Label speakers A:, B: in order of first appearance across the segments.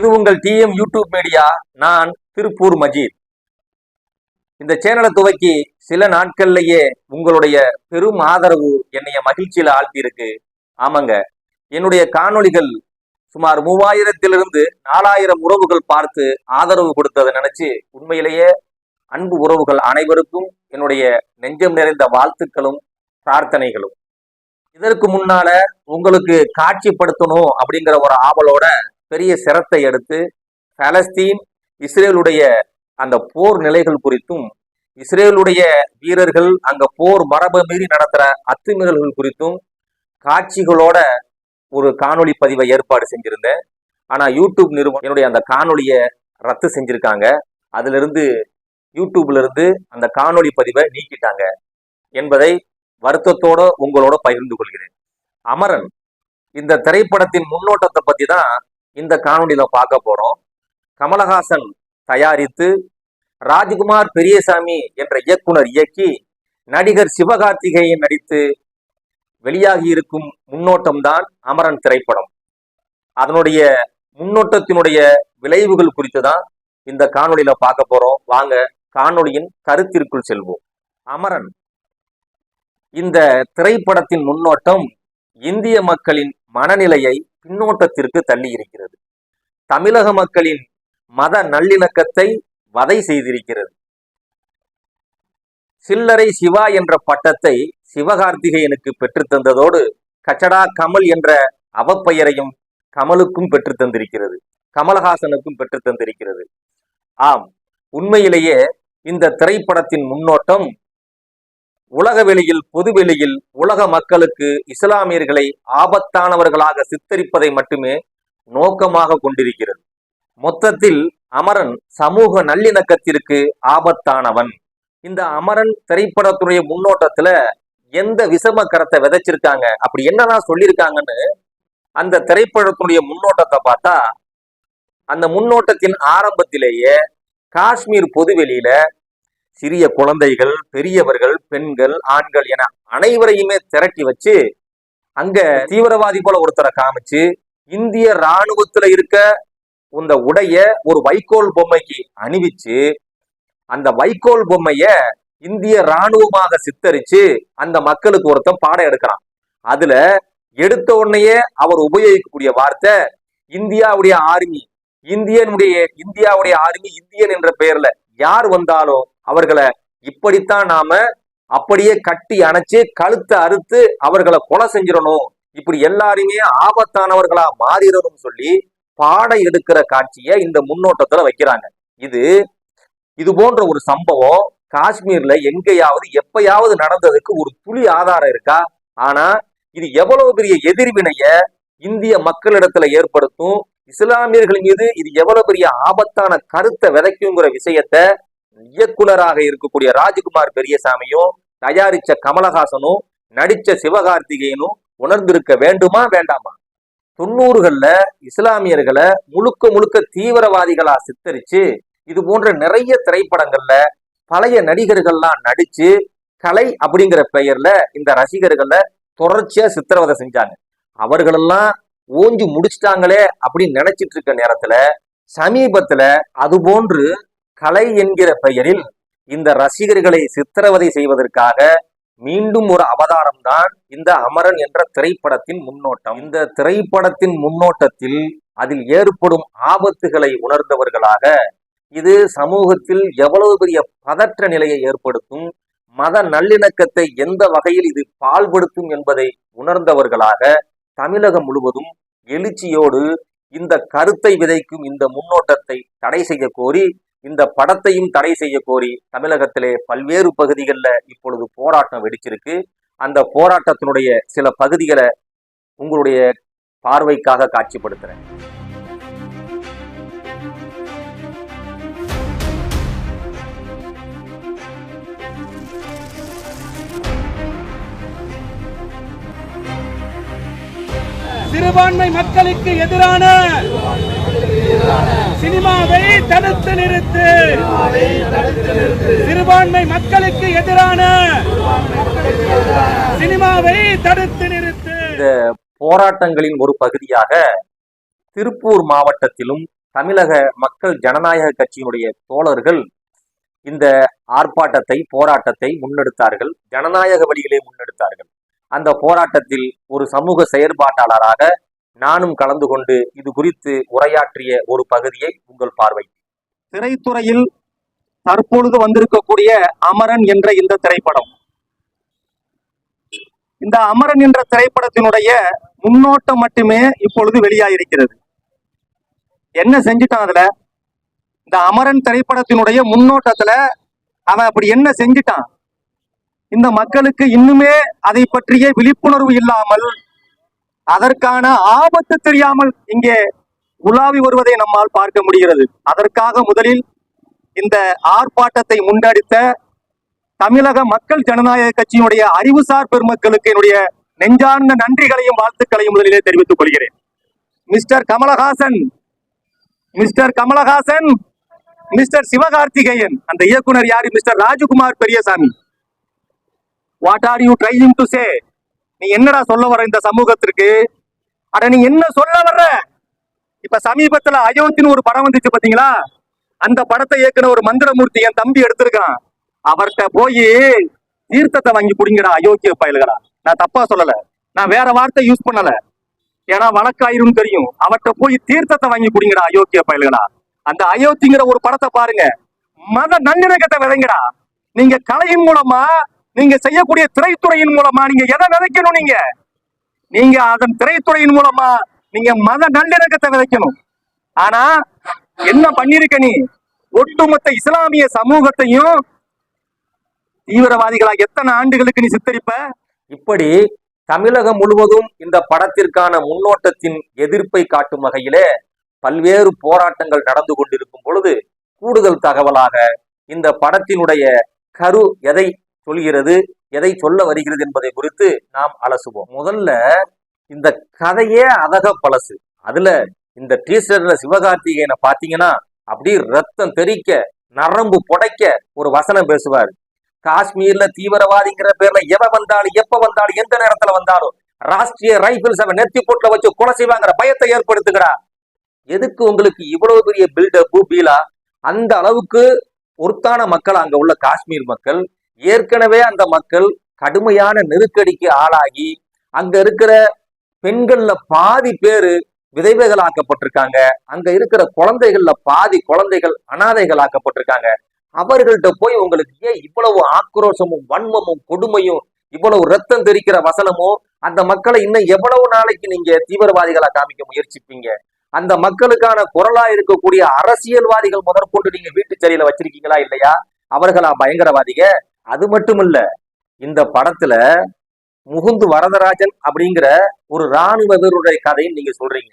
A: இது உங்கள் DM YouTube media நான் திருப்பூர் மஜீத். இந்த சேனலை துவக்கி சில நாட்கள்லயே உங்களுடைய பெரும் ஆதரவு என்னைய மகிழ்ச்சியில ஆழ்த்தியிருக்கு. ஆமாங்க. என்னுடைய காணொளிகள் சுமார் மூவாயிரத்திலிருந்து நாலாயிரம் உறவுகள் பார்த்து ஆதரவு கொடுத்ததை நினைச்சு உண்மையிலேயே அன்பு உறவுகள் அனைவருக்கும் என்னுடைய நெஞ்சம் நிறைந்த வாழ்த்துக்களும் பிரார்த்தனைகளும். இதற்கு முன்னால உங்களுக்கு காட்சிப்படுத்தணும் அப்படிங்கிற ஒரு ஆவலோட பெரிய சிரத்தை எடுத்து பலஸ்தீன் இஸ்ரேலுடைய அந்த போர் நிலைகள் குறித்தும் இஸ்ரேலுடைய வீரர்கள் அங்க போர் மரபு மீறி நடத்துற அத்துமீறல்கள் குறித்தும் காட்சிகளோட ஒரு காணொளி பதிவை ஏற்பாடு செஞ்சிருந்தேன். ஆனா யூடியூப் நிறுவனம் என்னுடைய அந்த காணொளியை ரத்து செஞ்சிருக்காங்க. அதுல இருந்து யூடியூப்ல இருந்து அந்த காணொளி பதிவை நீக்கிட்டாங்க என்பதை வருத்தத்தோட உங்களோட பகிர்ந்து கொள்கிறேன். அமரன் இந்த திரைப்படத்தின் முன்னோட்டத்தை பத்தி தான் இந்த காணொலியில பார்க்க போறோம். கமலஹாசன் தயாரித்து ராஜ்குமார் பெரியசாமி என்ற இயக்குனர் இயக்கி நடிகர் சிவகார்த்திகேயன் நடித்து வெளியாகி இருக்கும் முன்னோட்டம் தான் அமரன் திரைப்படம். அதனுடைய முன்னோட்டத்தினுடைய விளைவுகள் குறித்து தான் இந்த காணொலியில பார்க்க போறோம். வாங்க காணொளியின் கருத்திற்குள் செல்வோம். அமரன். இந்த திரைப்படத்தின் முன்னோட்டம் இந்திய மக்களின் மனநிலையை பின்னோட்டத்திற்கு தள்ளி இருக்கிறது. தமிழக மக்களின் மத நல்லிணக்கத்தை வதை செய்திருக்கிறது. சில்லறை சிவா என்ற பட்டத்தை சிவகார்த்திகேயனுக்கு பெற்றுத்தந்ததோடு கச்சடா கமல் என்ற அவப்பெயரையும் கமலுக்கும் பெற்றுத் தந்திருக்கிறது. கமலஹாசனுக்கும் பெற்றுத்தந்திருக்கிறது ஆம் உண்மையிலேயே இந்த திரைப்படத்தின் முன்னோட்டம் உலக வெளியில் பொது வெளியில் உலக மக்களுக்கு இஸ்லாமியர்களை ஆபத்தானவர்களாக சித்தரிப்பதை மட்டுமே நோக்கமாக கொண்டிருக்கிறது. மொத்தத்தில் அமரன் சமூக நல்லிணக்கத்திற்கு ஆபத்தானவன். இந்த அமரன் திரைப்படத்துடைய முன்னோட்டத்துல எந்த விஷம கரத்தை விதைச்சிருக்காங்க அப்படி என்னதான் சொல்லியிருக்காங்கன்னு அந்த திரைப்படத்துடைய முன்னோட்டத்தை பார்த்தா அந்த முன்னோட்டத்தின் ஆரம்பத்திலேயே காஷ்மீர் பொதுவெளியில சிறிய குழந்தைகள் பெரியவர்கள் பெண்கள் ஆண்கள் என அனைவரையுமே திரட்டி வச்சு அங்க தீவிரவாதி போல ஒருத்தரை காமிச்சு இந்திய ராணுவத்துல இருக்க இந்த உடைய ஒரு வைக்கோல் பொம்மைக்கு அணிவிச்சு அந்த வைக்கோல் பொம்மைய இந்திய ராணுவமாக சித்தரிச்சு அந்த மக்களுக்கு ஒருத்தன் பாடம் எடுக்கிறான். அதுல எடுத்த உடனேயே அவர் உபயோகிக்கக்கூடிய வார்த்தை இந்தியாவுடைய ஆர்மி இந்தியனுடைய இந்தியாவுடைய ஆர்மி இந்தியன் என்ற பெயர்ல யார் வந்தாலும் அவர்களை இப்படித்தான் நாம அப்படியே கட்டி அணைச்சு கழுத்தை அறுத்து அவர்களை கொலை செஞ்சிடணும். இப்படி எல்லாருமே ஆபத்தானவர்களா மாறிடணும் சொல்லி பாடம் எடுக்கிற காட்சியை இந்த முன்னோட்டத்துல வைக்கிறாங்க. இது இது போன்ற ஒரு சம்பவம் காஷ்மீர்ல எங்கேயாவது எப்பயாவது நடந்ததுக்கு ஒரு துளி ஆதாரம் இருக்கா? ஆனா இது எவ்வளவு பெரிய எதிர்வினைய இந்திய மக்களிடத்துல ஏற்படுத்தும்? இஸ்லாமியர்கள் மீது இது எவ்வளவு பெரிய ஆபத்தான கருத்தை விதைக்குங்கிற விஷயத்த இயக்குனராக இருக்கக்கூடிய ராஜ்குமார் பெரியசாமியும் தயாரிச்ச கமலஹாசனும் நடிச்ச சிவகார்த்திகேயனும் உணர்ந்திருக்க வேண்டுமா வேண்டாமா? தொண்ணூறுகள்ல இஸ்லாமியர்களை முழுக்க முழுக்க தீவிரவாதிகளா சித்தரிச்சு இது போன்ற நிறைய திரைப்படங்கள்ல பழைய நடிகர்கள்லாம் நடிச்சு கலை அப்படிங்கிற பெயர்ல இந்த ரசிகர்கள தொடர்ச்சியா சித்திரவதை செஞ்சாங்க. அவர்களெல்லாம் ஓஞ்சி முடிச்சிட்டாங்களே அப்படின்னு நினைச்சிட்டு இருக்க நேரத்துல சமீபத்துல அது போன்று கலை என்கிற பெயரில் இந்த ரசிகர்களை சித்திரவதை செய்வதற்காக மீண்டும் ஒரு அவதாரம் தான் இந்த அமரன் என்ற திரைப்படத்தின் முன்னோட்டம். இந்த திரைப்படத்தின் முன்னோட்டத்தில் அதில் ஏற்படும் ஆபத்துகளை உணர்ந்தவர்களாக இது சமூகத்தில் எவ்வளவு பெரிய பதற்ற நிலையை ஏற்படுத்தும் மத நல்லிணக்கத்தை எந்த வகையில் இது பால்படுத்தும் என்பதை உணர்ந்தவர்களாக தமிழகம் முழுவதும் எழுச்சியோடு இந்த கருத்தை விதைக்கும் இந்த முன்னோட்டத்தை தடை செய்ய கோரி இந்த படத்தையும் தடை செய்ய கோரி தமிழகத்திலே பல்வேறு பகுதிகளில் இப்பொழுது போராட்டம் வெடிச்சிருக்கு. அந்த போராட்டத்தினுடைய சில பகுதிகளை உங்களுடைய பார்வைக்காக காட்சிப்படுத்துறேன்.
B: சிறுபான்மை மக்களுக்கு எதிரான சினிமாவை தடுத்து நிறுத்து. சிறுபான்மை மக்களுக்கு எதிரான சினிமாவை தடுத்து நிறுத்து.
A: இந்த போராட்டங்களின் ஒரு பகுதியாக திருப்பூர் மாவட்டத்திலும் தமிழக மக்கள் ஜனநாயக கட்சியினுடைய தோழர்கள் இந்த ஆர்ப்பாட்டத்தை போராட்டத்தை முன்னெடுத்தார்கள். ஜனநாயக வழியிலே முன்னெடுத்தார்கள். அந்த போராட்டத்தில் ஒரு சமூக செயற்பாட்டாளராக நானும் கலந்து கொண்டு இது குறித்து உரையாற்றிய ஒரு பகுதியை உங்கள் பார்வை
C: திரைத்துறையில் தற்பொழுது வந்திருக்கக்கூடிய அமரன் என்ற இந்த திரைப்படம். இந்த அமரன் என்ற திரைப்படத்தினுடைய முன்னோட்டம் மட்டுமே இப்பொழுது வெளியாயிருக்கிறது. என்ன செஞ்சுட்டான் அதுல? இந்த அமரன் திரைப்படத்தினுடைய முன்னோட்டத்துல அவன் அப்படி என்ன செஞ்சுட்டான்? இந்த மக்களுக்கு இன்னுமே அதை பற்றிய விழிப்புணர்வு இல்லாமல் அதற்கான ஆபத்து தெரியாமல் இங்கே உலாவி வருவதை நம்மால் பார்க்க முடிகிறது. அதற்காக முதலில் இந்த ஆர்ப்பாட்டத்தை முன்னெடுத்த தமிழக மக்கள் ஜனநாயக கட்சியினுடைய அறிவுசார் பெருமக்களுக்கு என்னுடைய நெஞ்சார்ந்த நன்றிகளையும் வாழ்த்துக்களையும் முதலிலே தெரிவித்துக் கொள்கிறேன். Mister Kamal Haasan mister Kamal Haasan mister Sivakarthikeyan அந்த இயக்குனர் யாரு? Mister Rajkumar Periyasamy. What are you trying to say நீ என்னடா சொல்ல வர இந்த சமூகத்திற்கு? அட நீ என்ன சொல்ல வர்ற? இப்ப சமீபத்துல அயோத்தின்னு ஒரு படம் வந்துச்சு பாத்தீங்களா? அந்த படத்தை இயக்குன ஒரு மந்திரமூர்த்தி என் தம்பி எடுத்திருக்கான். அவர்கிட்ட போய் தீர்த்தத்தை வாங்கி குடிங்கடா அயோக்கிய பயல்களா. நான் தப்பா சொல்லல. நான் வேற வார்த்தை யூஸ் பண்ணல. ஏன்னா வழக்காயிரும் தெரியும். அவர்கிட்ட போய் தீர்த்தத்தை வாங்கி குடிங்கடா அயோக்கிய பயல்களா. அந்த அயோத்திங்கிற ஒரு படத்தை பாருங்க. மத நல்லிணக்கத்தை விதைங்கடா. நீங்க கலையின் மூலமா நீங்க செய்யக்கூடிய திரைத்துறையின் மூலமா நீங்க எதை விதைக்கணும் நீங்க? நீங்க அதன் திரைத்துறையின் மூலமா நீங்க மத நல்லிணக்கத்தை விதைக்கணும். ஆனா என்ன பண்ணிருக்க நீ? ஒட்டுமொத்த இஸ்லாமிய சமூகத்தையும் தீவிரவாதிகளா எத்தனை ஆண்டுகளுக்கு நீ சித்தரிப்ப?
A: இப்படி தமிழகம் முழுவதும் இந்த படத்திற்கான முன்னோட்டத்தின் எதிர்ப்பை காட்டும் வகையிலே பல்வேறு போராட்டங்கள் நடந்து கொண்டிருக்கும் பொழுது கூடுதல் தகவலாக இந்த படத்தினுடைய கரு எதை சொல்கிறது எதை சொல்ல வருகிறது என்பதை குறித்து நாம் அலசுவோம். முதல்ல இந்த கதையே அதக பழசு. அதுல இந்த டீசர்ல சிவகார்த்திகேயனை பாத்தீங்கன்னா அப்படியே ரத்தம் தெறிக்க நரம்பு புடைக்க ஒரு வசனம் பேசுவார். காஷ்மீர்ல தீவிரவாதிங்கிற பேர்ல எவ வந்தாலும் எப்ப வந்தாலும் எந்த நேரத்துல வந்தாலும் ராஷ்டிரிய ரைபிள்ஸ் அவன் நெத்தி போட்டுல வச்சு கொலை செய்வாங்கிற பயத்தை ஏற்படுத்துகிறா. எதுக்கு உங்களுக்கு இவ்வளவு பெரிய பில்டப் பீலா அந்த அளவுக்கு பொருத்தான மக்கள் அங்க உள்ள காஷ்மீர் மக்கள் ஏற்கனவே அந்த மக்கள் கடுமையான நெருக்கடிக்கு ஆளாகி அங்க இருக்கிற பெண்கள்ல பாதி பேரு விதைவைகளாக்கப்பட்டிருக்காங்க. அங்க இருக்கிற குழந்தைகள்ல பாதி குழந்தைகள் அனாதைகளாக்கப்பட்டிருக்காங்க. அவர்கள்ட்ட போய் உங்களுக்கு ஏன் இவ்வளவு ஆக்ரோஷமும் வன்மமும் கொடுமையும் இவ்வளவு ரத்தம் தெரிக்கிற வசனமும் அந்த மக்களை இன்னும் எவ்வளவு நாளைக்கு நீங்க தீவிரவாதிகளா காமிக்க முயற்சிப்பீங்க? அந்த மக்களுக்கான குரலா இருக்கக்கூடிய அரசியல்வாதிகள் முதற்கொண்டு நீங்க வீட்டு சரியில வச்சிருக்கீங்களா இல்லையா? அவர்களா பயங்கரவாதிக? அது மட்டும் இல்ல இந்த படத்துல முகுந்து வரதராஜன் அப்படிங்கிற ஒரு ராணுவ வீரருடைய கதையும் நீங்க சொல்றீங்க.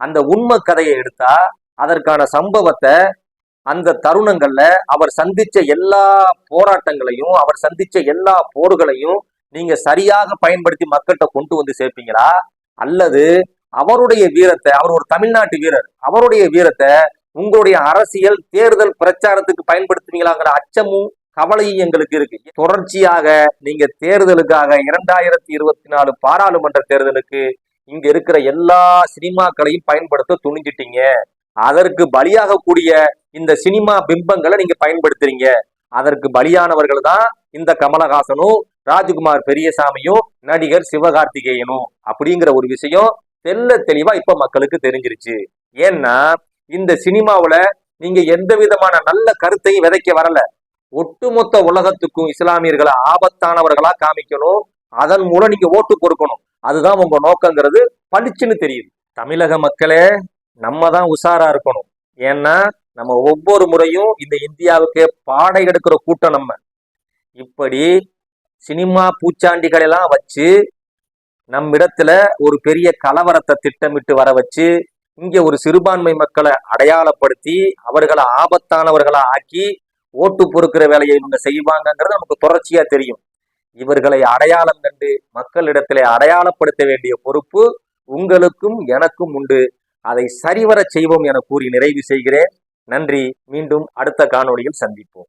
A: அந்த உண்மை கதையை எடுத்தா அதற்கான சம்பவத்தை அந்த தருணங்கள்ல அவர் சந்திச்ச எல்லா போராட்டங்களையும் அவர் சந்திச்ச எல்லா போர்களையும் நீங்க சரியாக பயன்படுத்தி மக்கள்கிட்ட கொண்டு வந்து சேர்ப்பீங்களா? அல்லது அவருடைய வீரத்தை அவர் ஒரு தமிழ்நாட்டு வீரர் அவருடைய வீரத்தை உங்களுடைய அரசியல் தேர்தல் பிரச்சாரத்துக்கு பயன்படுத்துவீங்களாங்கிற அச்சமும் கவலையும் எங்களுக்கு இருக்கு. தொடர்ச்சியாக நீங்க தேர்தலுக்காக இரண்டாயிரத்தி இருபத்தி நாலு பாராளுமன்ற தேர்தலுக்கு இங்க இருக்கிற எல்லா சினிமாக்களையும் பயன்படுத்த துணிஞ்சிட்டீங்க. அதற்கு பலியாகக்கூடிய இந்த சினிமா பிம்பங்களை நீங்க பயன்படுத்துறீங்க. அதற்கு பலியானவர்கள் தான் இந்த கமலஹாசனும் ராஜ்குமார் பெரியசாமியும் நடிகர் சிவகார்த்திகேயனும் அப்படிங்கிற ஒரு விஷயம் தெல்ல தெளிவா இப்ப மக்களுக்கு தெரிஞ்சிருச்சு. ஏன்னா இந்த சினிமாவில நீங்க எந்த விதமான நல்ல கருத்தையும் விதைக்க வரல. ஒட்டுமொத்த உலகத்துக்கும் இஸ்லாமியர்களை ஆபத்தானவர்களா காமிக்கணும். அதன் மூலம் நீங்க ஓட்டு கொடுக்கணும். அதுதான் உங்க நோக்கங்கிறது. பளிச்சுன்னு தெரியுது. தமிழக மக்களே நம்ம தான் உஷாரா இருக்கணும். ஏன்னா நம்ம ஒவ்வொரு முறையும் இந்த இந்தியாவுக்கு பாடை எடுக்கிற கூட்டம் நம்ம. இப்படி சினிமா பூச்சாண்டிகள் எல்லாம் வச்சு நம்மிடத்துல ஒரு பெரிய கலவரத்தை திட்டமிட்டு வர வச்சு இங்க ஒரு சிறுபான்மை மக்களை அடையாளப்படுத்தி அவர்களை ஆபத்தானவர்களா ஆக்கி ஓட்டு பொறுக்கிற வேலையை இவங்க செய்வாங்கங்கிறது நமக்கு தொடர்ச்சியா தெரியும். இவர்களை அடையாளம் கண்டு மக்களிடத்திலே அடையாளப்படுத்த வேண்டிய பொறுப்பு உங்களுக்கும் எனக்கும் உண்டு. அதை சரிவர செய்வோம் என கூறி நிறைவு செய்கிறேன். நன்றி. மீண்டும் அடுத்த காணொளியில் சந்திப்போம்.